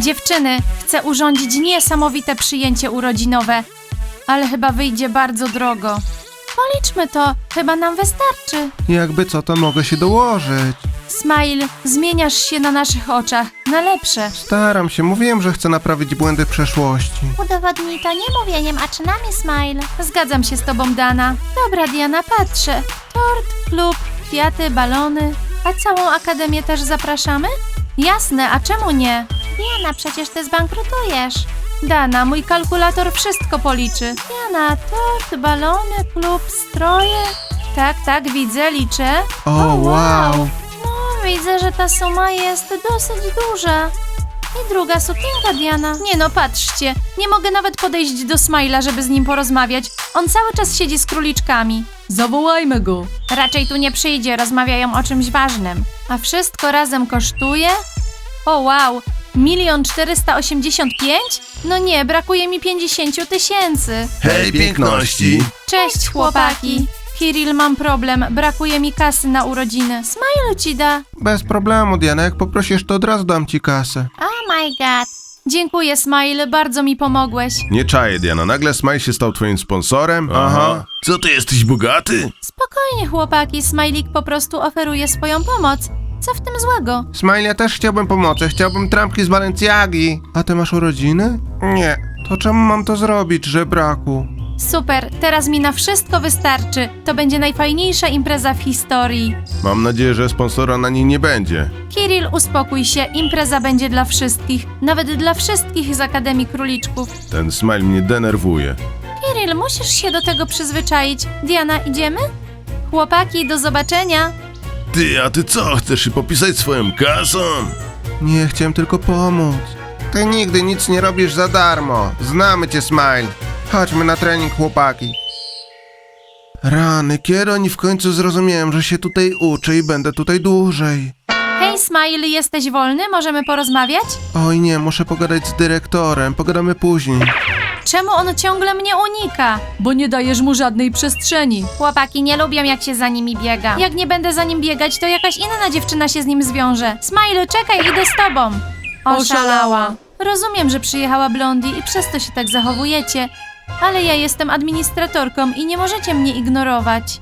Dziewczyny, chcę urządzić niesamowite przyjęcie urodzinowe, ale chyba wyjdzie bardzo drogo. Policzmy to, chyba nam wystarczy. Jakby co, to mogę się dołożyć. Smile, zmieniasz się na naszych oczach, na lepsze. Staram się, mówiłem, że chcę naprawić błędy przeszłości. Udowodnij to nie mówieniem, a czynami, Smile. Zgadzam się z tobą, Dana. Dobra, Diana, patrzę. Tort, klub, kwiaty, balony. A całą akademię też zapraszamy? Jasne, a czemu nie? Diana, przecież ty zbankrutujesz. Dana, mój kalkulator wszystko policzy. Diana, tort, balony, klub, stroje. Tak, tak, widzę, liczę. O, wow. No, widzę, że ta suma jest dosyć duża. I druga sukienka, Diana. Nie no, patrzcie. Nie mogę nawet podejść do Smajla, żeby z nim porozmawiać. On cały czas siedzi z króliczkami. Zawołajmy go. Raczej tu nie przyjdzie, rozmawiają o czymś ważnym. A wszystko razem kosztuje? O wow, milion czterysta osiemdziesiąt pięć? No nie, brakuje mi pięćdziesięciu tysięcy. Hej, piękności! Cześć chłopaki. Kiril, mam problem. Brakuje mi kasy na urodziny. Smile ci da. Bez problemu, Diana, jak poprosisz, to od razu dam ci kasę. Oh my god. Dziękuję, Smile, bardzo mi pomogłeś. Nie czaję, Diana. Nagle Smile się stał twoim sponsorem? Aha. Co ty jesteś bogaty? Spokojnie, chłopaki, Smajlik po prostu oferuje swoją pomoc. Co w tym złego? Smile, ja też chciałbym pomocy. Chciałbym trampki z Balenciagi. A ty masz urodziny? Nie. To czemu mam to zrobić, że braku? Super, teraz mi na wszystko wystarczy. To będzie najfajniejsza impreza w historii. Mam nadzieję, że sponsora na niej nie będzie. Kiril, uspokój się, impreza będzie dla wszystkich. Nawet dla wszystkich z Akademii Króliczków. Ten Smile mnie denerwuje. Kiril, musisz się do tego przyzwyczaić. Diana, idziemy? Chłopaki, do zobaczenia. Ty, a ty co? Chcesz się popisać swoją kasą? Nie, chciałem tylko pomóc. Ty nigdy nic nie robisz za darmo. Znamy cię, Smile. Chodźmy na trening, chłopaki. Rany, kiedy oni w końcu zrozumiałem, że się tutaj uczę i będę tutaj dłużej. Hej, Smile, jesteś wolny? Możemy porozmawiać? Oj nie, muszę pogadać z dyrektorem. Pogadamy później. Czemu on ciągle mnie unika? Bo nie dajesz mu żadnej przestrzeni. Chłopaki nie lubią, jak się za nimi biega. Jak nie będę za nim biegać, to jakaś inna dziewczyna się z nim zwiąże. Smile, czekaj, idę z tobą. Oszalała. Rozumiem, że przyjechała Blondie i przez to się tak zachowujecie. Ale ja jestem administratorką i nie możecie mnie ignorować.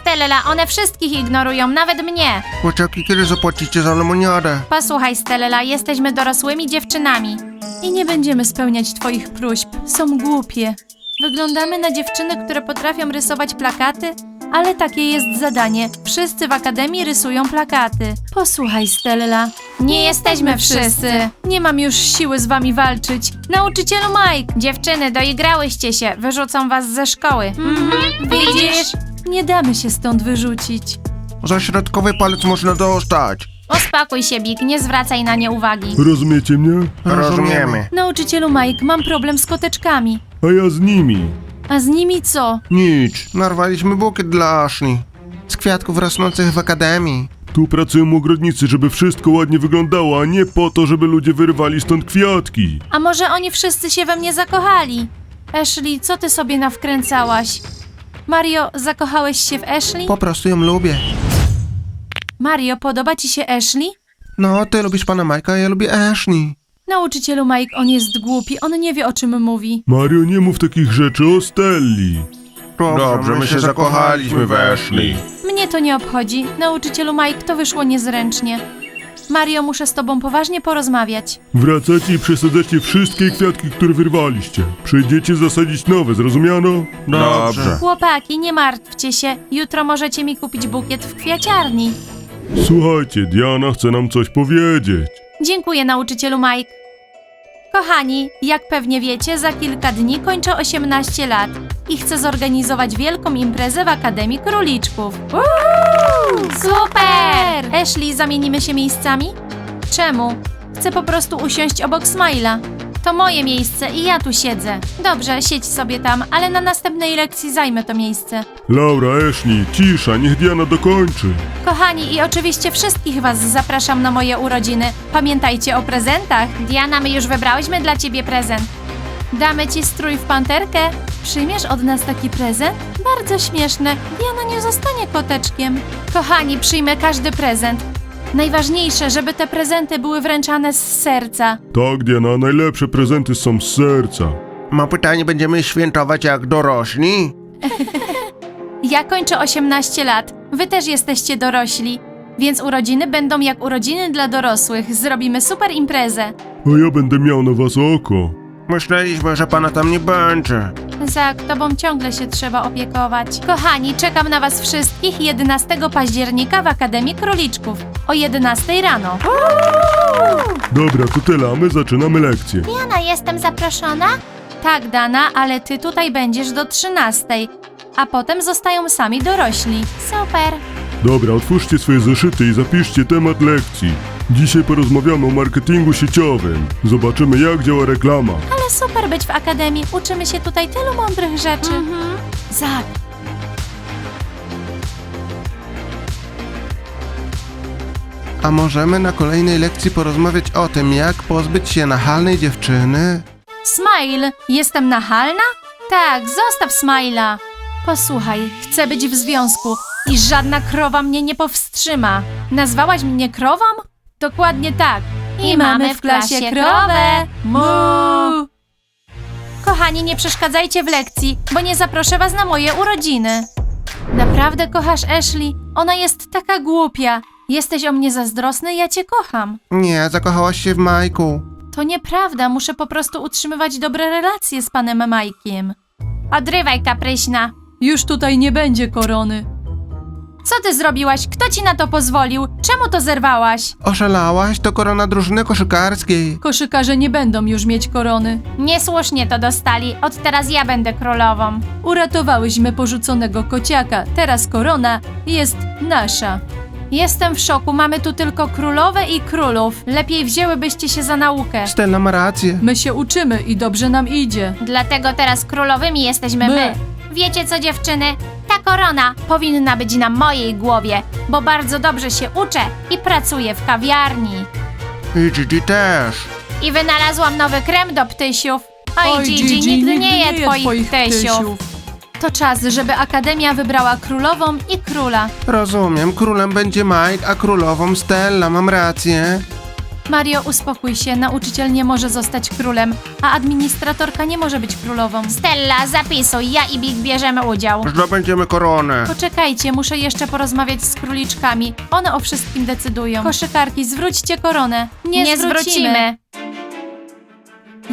Stella, one wszystkich ignorują, nawet mnie. Chłopaki, kiedy zapłacicie za lemoniadę? Posłuchaj, Stella, jesteśmy dorosłymi dziewczynami. I nie będziemy spełniać twoich próśb. Są głupie. Wyglądamy na dziewczyny, które potrafią rysować plakaty, ale takie jest zadanie. Wszyscy w akademii rysują plakaty. Posłuchaj, Stella. Nie jesteśmy wszyscy. Nie mam już siły z wami walczyć. Nauczycielu Mike! Dziewczyny, doigrałyście się. Wyrzucą was ze szkoły. Mhm, widzisz? Nie damy się stąd wyrzucić. Za środkowy palec można dostać. Uspokój się, Big, nie zwracaj na nie uwagi. Rozumiecie mnie? Rozumiemy. Nauczycielu Mike, mam problem z koteczkami. A ja z nimi. A z nimi co? Nic. Narwaliśmy bukiet dla Ashley. Z kwiatków rosnących w akademii. Tu pracują ogrodnicy, żeby wszystko ładnie wyglądało, a nie po to, żeby ludzie wyrwali stąd kwiatki. A może oni wszyscy się we mnie zakochali? Ashley, co ty sobie nawkręcałaś? Mario, zakochałeś się w Ashley? Po prostu ją lubię. Mario, podoba ci się Ashley? No, ty lubisz pana Majka, a ja lubię Ashley. Nauczycielu Mike, on jest głupi, on nie wie o czym mówi. Mario, nie mów takich rzeczy o Stelli. Dobrze, my się zakochaliśmy w Ashley. Mnie to nie obchodzi. Nauczycielu Mike, to wyszło niezręcznie. Mario, muszę z tobą poważnie porozmawiać. Wracacie i przesadzacie wszystkie kwiatki, które wyrwaliście. Przyjdziecie zasadzić nowe, zrozumiano? Dobrze. Chłopaki, nie martwcie się. Jutro możecie mi kupić bukiet w kwiaciarni. Słuchajcie, Diana chce nam coś powiedzieć. Dziękuję, nauczycielu Mike. Kochani, jak pewnie wiecie, za kilka dni kończę 18 lat i chcę zorganizować wielką imprezę w Akademii Króliczków. Super! Ashley, zamienimy się miejscami? Czemu? Chcę po prostu usiąść obok Smila. To moje miejsce i ja tu siedzę. Dobrze, siedź sobie tam, ale na następnej lekcji zajmę to miejsce. Laura, Ashley, cisza, niech Diana dokończy. Kochani, i oczywiście wszystkich Was zapraszam na moje urodziny. Pamiętajcie o prezentach. Diana, my już wybrałyśmy dla Ciebie prezent. Damy Ci strój w panterkę. Przyjmiesz od nas taki prezent? Bardzo śmieszne. Diana nie zostanie koteczkiem. Kochani, przyjmę każdy prezent. Najważniejsze, żeby te prezenty były wręczane z serca. Tak, Diana, najlepsze prezenty są z serca. Mam pytanie, będziemy świętować jak dorośli? Ja kończę 18 lat. Wy też jesteście dorośli. Więc urodziny będą jak urodziny dla dorosłych. Zrobimy super imprezę. A ja będę miał na was oko. Myśleliśmy, że pana tam nie będzie. Za tobą ciągle się trzeba opiekować. Kochani, czekam na was wszystkich 11 października w Akademii Króliczków o 11 rano. Dobra, to tyle, a my zaczynamy lekcję. Jana, jestem zaproszona? Tak, Dana, ale ty tutaj będziesz do 13, a potem zostają sami dorośli. Super. Dobra, otwórzcie swoje zeszyty i zapiszcie temat lekcji. Dzisiaj porozmawiamy o marketingu sieciowym. Zobaczymy, jak działa reklama. Ale super być w akademii. Uczymy się tutaj tylu mądrych rzeczy. Zak. A możemy na kolejnej lekcji porozmawiać o tym, jak pozbyć się nachalnej dziewczyny? Smile, jestem nachalna? Tak, zostaw Smile'a. Posłuchaj, chcę być w związku i żadna krowa mnie nie powstrzyma. Nazwałaś mnie krową? Dokładnie tak. I, mamy w klasie krowę. Mu! Kochani, nie przeszkadzajcie w lekcji, bo nie zaproszę was na moje urodziny. Naprawdę kochasz Ashley? Ona jest taka głupia. Jesteś o mnie zazdrosny, ja cię kocham. Nie, zakochałaś się w Majku. To nieprawda, muszę po prostu utrzymywać dobre relacje z panem Majkiem. Odrywaj, kapryśna. Już tutaj nie będzie korony. Co ty zrobiłaś? Kto ci na to pozwolił? Czemu to zerwałaś? Oszalałaś? To korona drużyny koszykarskiej. Koszykarze nie będą już mieć korony. Niesłusznie to dostali. Od teraz ja będę królową. Uratowałyśmy porzuconego kociaka. Teraz korona jest nasza. Jestem w szoku. Mamy tu tylko królowe i królów. Lepiej wzięłybyście się za naukę. Stella ma rację. My się uczymy i dobrze nam idzie. Dlatego teraz królowymi jesteśmy My. Wiecie co, dziewczyny? Ta korona powinna być na mojej głowie, bo bardzo dobrze się uczę i pracuję w kawiarni. I Gigi też. I wynalazłam nowy krem do ptysiów. Oj, Gigi, nigdy, nie je twoich, ptysiów. To czas, żeby Akademia wybrała królową i króla. Rozumiem, królem będzie Mike, a królową Stella, mam rację. Mario, uspokój się. Nauczyciel nie może zostać królem, a administratorka nie może być królową. Stella, zapisuj, ja i Big bierzemy udział. Zdobędziemy koronę. Poczekajcie, muszę jeszcze porozmawiać z króliczkami. One o wszystkim decydują. Koszykarki, zwróćcie koronę. Nie, Nie zwrócimy.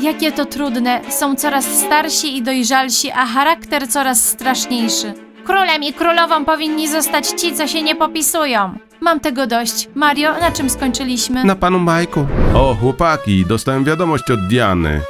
Jakie to trudne. Są coraz starsi i dojrzalsi, a charakter coraz straszniejszy. Królem i królową powinni zostać ci, co się nie popisują. Mam tego dość. Mario, na czym skończyliśmy? Na panu Majku. O, chłopaki, dostałem wiadomość od Diany.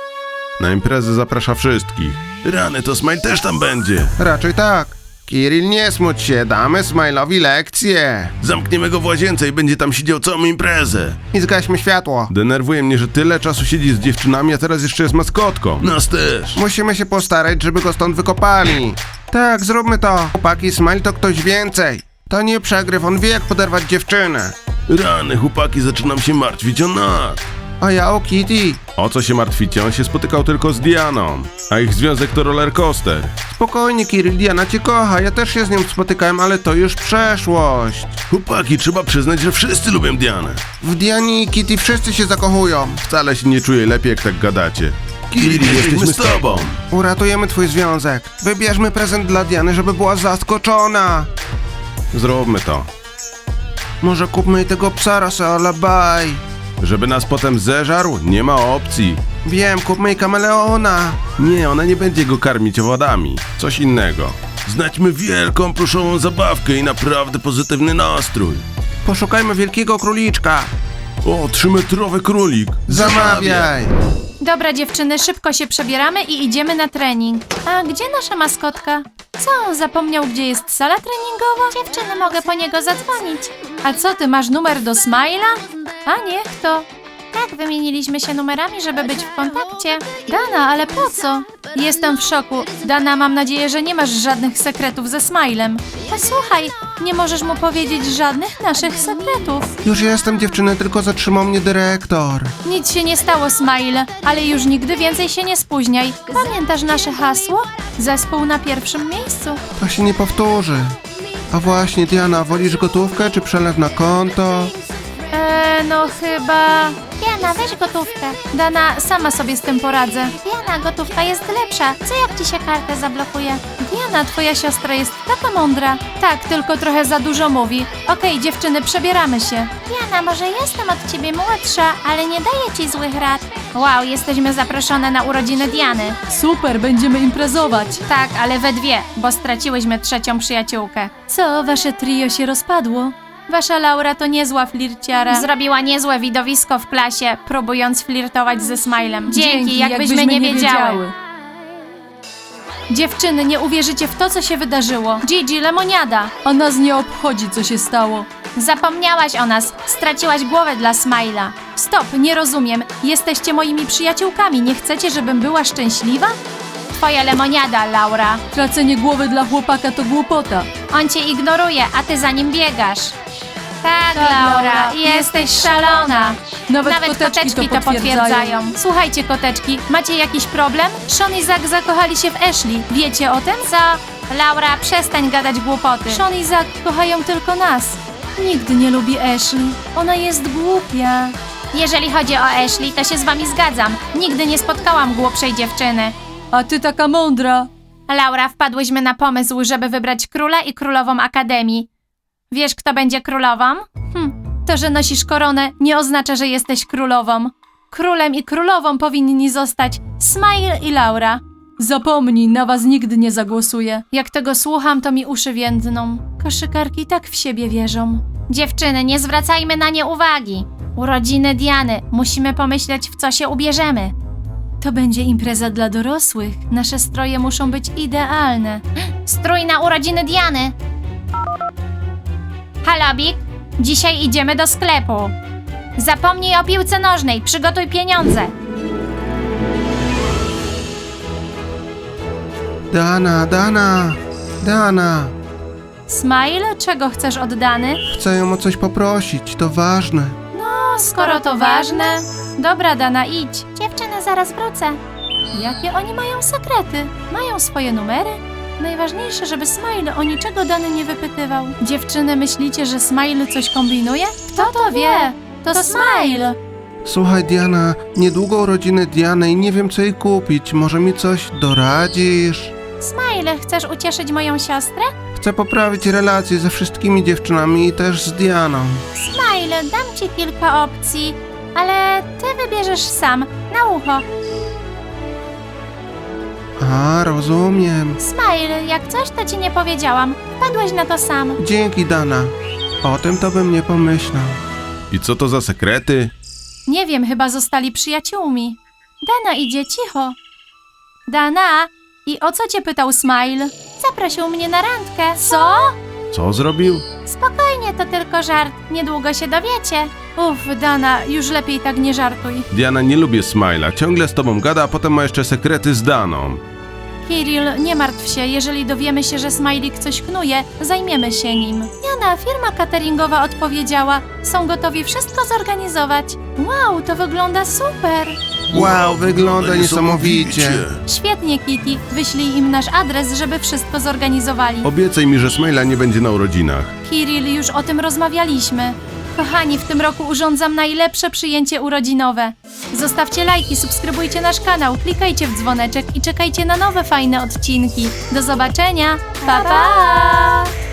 Na imprezę zaprasza wszystkich. Rany, to Smile też tam będzie. Raczej tak. Kiril, nie smuć się, damy Smile'owi lekcję. Zamkniemy go w łazience i będzie tam siedział całą imprezę. I zgaśmy światło. Denerwuje mnie, że tyle czasu siedzi z dziewczynami, a teraz jeszcze jest maskotką. Nas też. Musimy się postarać, żeby go stąd wykopali. Tak, zróbmy to. Chłopaki, Smile to ktoś więcej. To nie przegryw, on wie jak poderwać dziewczynę. Rany, chłopaki, zaczynam się martwić o nas. A ja o Kitty. O co się martwicie? On się spotykał tylko z Dianą, a ich związek to roller coaster. Spokojnie, Kiril, Diana cię kocha. Ja też się z nią spotykałem, ale to już przeszłość. Chłopaki, trzeba przyznać, że wszyscy lubią Dianę. W Dianie i Kitty wszyscy się zakochują. Wcale się nie czuję lepiej, jak tak gadacie. Kiri, jesteśmy z tobą. Uratujemy twój związek. Wybierzmy prezent dla Diany, żeby była zaskoczona. Zróbmy to. Może kupmy tego psa Raseola Baj. Żeby nas potem zeżarł, nie ma opcji. Wiem, kupmy kameleona. Nie, ona nie będzie go karmić owadami. Coś innego. Znajdźmy wielką, pluszową zabawkę i naprawdę pozytywny nastrój. Poszukajmy wielkiego króliczka. O, trzymetrowy królik. Zamawiaj. Dobra dziewczyny, szybko się przebieramy i idziemy na trening. A gdzie nasza maskotka? Co, zapomniał, gdzie jest sala treningowa? Dziewczyny, mogę po niego zadzwonić. A co, ty masz numer do Smila? A niech to. Tak, wymieniliśmy się numerami, żeby być w kontakcie. Dana, ale po co? Jestem w szoku. Dana, mam nadzieję, że nie masz żadnych sekretów ze Smilem. Posłuchaj, nie możesz mu powiedzieć żadnych naszych sekretów. Już jestem dziewczyny, tylko zatrzymał mnie dyrektor. Nic się nie stało, Smile, ale już nigdy więcej się nie spóźniaj. Pamiętasz nasze hasło? Zespół na pierwszym miejscu. To się nie powtórzy. A właśnie, Diana, wolisz gotówkę czy przelew na konto? Eee, no chyba... Diana, weź gotówkę. Dana, sama sobie z tym poradzę. Diana, gotówka jest lepsza. Co jak ci się kartę zablokuje? Diana, twoja siostra jest taka mądra. Tak, tylko trochę za dużo mówi. Okej, dziewczyny, przebieramy się. Diana, może jestem od ciebie młodsza, ale nie daję ci złych rad. Wow, jesteśmy zaproszone na urodziny Diany. Super, będziemy imprezować. Tak, ale we dwie, bo straciłyśmy trzecią przyjaciółkę. Co, wasze trio się rozpadło? Wasza Laura to niezła flirciara. Zrobiła niezłe widowisko w klasie, próbując flirtować ze Smilem. Dzięki, jakbyśmy, nie wiedziały. Dziewczyny, nie uwierzycie w to, co się wydarzyło. Gigi, lemoniada. A nas nie obchodzi, co się stało. Zapomniałaś o nas, straciłaś głowę dla Smila. Stop, nie rozumiem. Jesteście moimi przyjaciółkami. Nie chcecie, żebym była szczęśliwa? Twoja lemoniada, Laura. Tracenie głowy dla chłopaka to głupota. On cię ignoruje, a ty za nim biegasz. Tak, Laura, jesteś szalona. Nawet, koteczki, to potwierdzają. Słuchajcie, koteczki, macie jakiś problem? Sean i Zach zakochali się w Ashley. Wiecie o tym? Co? Laura, przestań gadać głupoty. Sean i Zach kochają tylko nas. Nigdy nie lubi Ashley. Ona jest głupia. Jeżeli chodzi o Ashley, to się z wami zgadzam. Nigdy nie spotkałam głupszej dziewczyny. A ty taka mądra. Laura, wpadłyśmy na pomysł, żeby wybrać króla i królową Akademii. Wiesz, kto będzie królową? Hm, to, że nosisz koronę, nie oznacza, że jesteś królową. Królem i królową powinni zostać Smile i Laura. Zapomnij, na was nigdy nie zagłosuję. Jak tego słucham, to mi uszy więdną. Koszykarki tak w siebie wierzą. Dziewczyny, nie zwracajmy na nie uwagi. Urodziny Diany, musimy pomyśleć, w co się ubierzemy. To będzie impreza dla dorosłych. Nasze stroje muszą być idealne. Strój na urodziny Diany. Halobik, dzisiaj idziemy do sklepu. Zapomnij o piłce nożnej, przygotuj pieniądze. Dana, Dana, Dana. Smile, czego chcesz oddany? Chcę ją o coś poprosić, to ważne. No, skoro to ważne. Dobra, Dana, idź. Dziewczyny, zaraz wrócę. Jakie oni mają sekrety? Mają swoje numery? Najważniejsze, żeby Smile o niczego Dany nie wypytywał. Dziewczyny, myślicie, że Smile coś kombinuje? Kto to wie? To, Smile! Słuchaj, Diana, niedługo urodziny Diany i nie wiem, co jej kupić. Może mi coś doradzisz? Smile, chcesz ucieszyć moją siostrę? Chcę poprawić relacje ze wszystkimi dziewczynami i też z Dianą. Smile, dam ci kilka opcji, ale ty wybierzesz sam, na ucho. A, rozumiem. Smile, jak coś, to ci nie powiedziałam. Wpadłeś na to sam. Dzięki, Dana. O tym to bym nie pomyślał. I co to za sekrety? Nie wiem, chyba zostali przyjaciółmi. Dana idzie cicho. Dana, i o co cię pytał Smile? Zaprosił mnie na randkę. Co? Co zrobił? Spokojnie, to tylko żart. Niedługo się dowiecie. Uff, Dana, już lepiej tak nie żartuj. Diana nie lubię Smila, ciągle z tobą gada, a potem ma jeszcze sekrety z Daną. Kirill, nie martw się, jeżeli dowiemy się, że Smajlik coś knuje, zajmiemy się nim. Jana, firma cateringowa odpowiedziała, są gotowi wszystko zorganizować. Wow, to wygląda super! Wow, wygląda niesamowicie. Świetnie, Kitty, wyślij im nasz adres, żeby wszystko zorganizowali. Obiecaj mi, że Smila nie będzie na urodzinach. Kirill, już o tym rozmawialiśmy. Kochani, w tym roku urządzam najlepsze przyjęcie urodzinowe. Zostawcie lajki, subskrybujcie nasz kanał, klikajcie w dzwoneczek i czekajcie na nowe fajne odcinki. Do zobaczenia. Pa pa!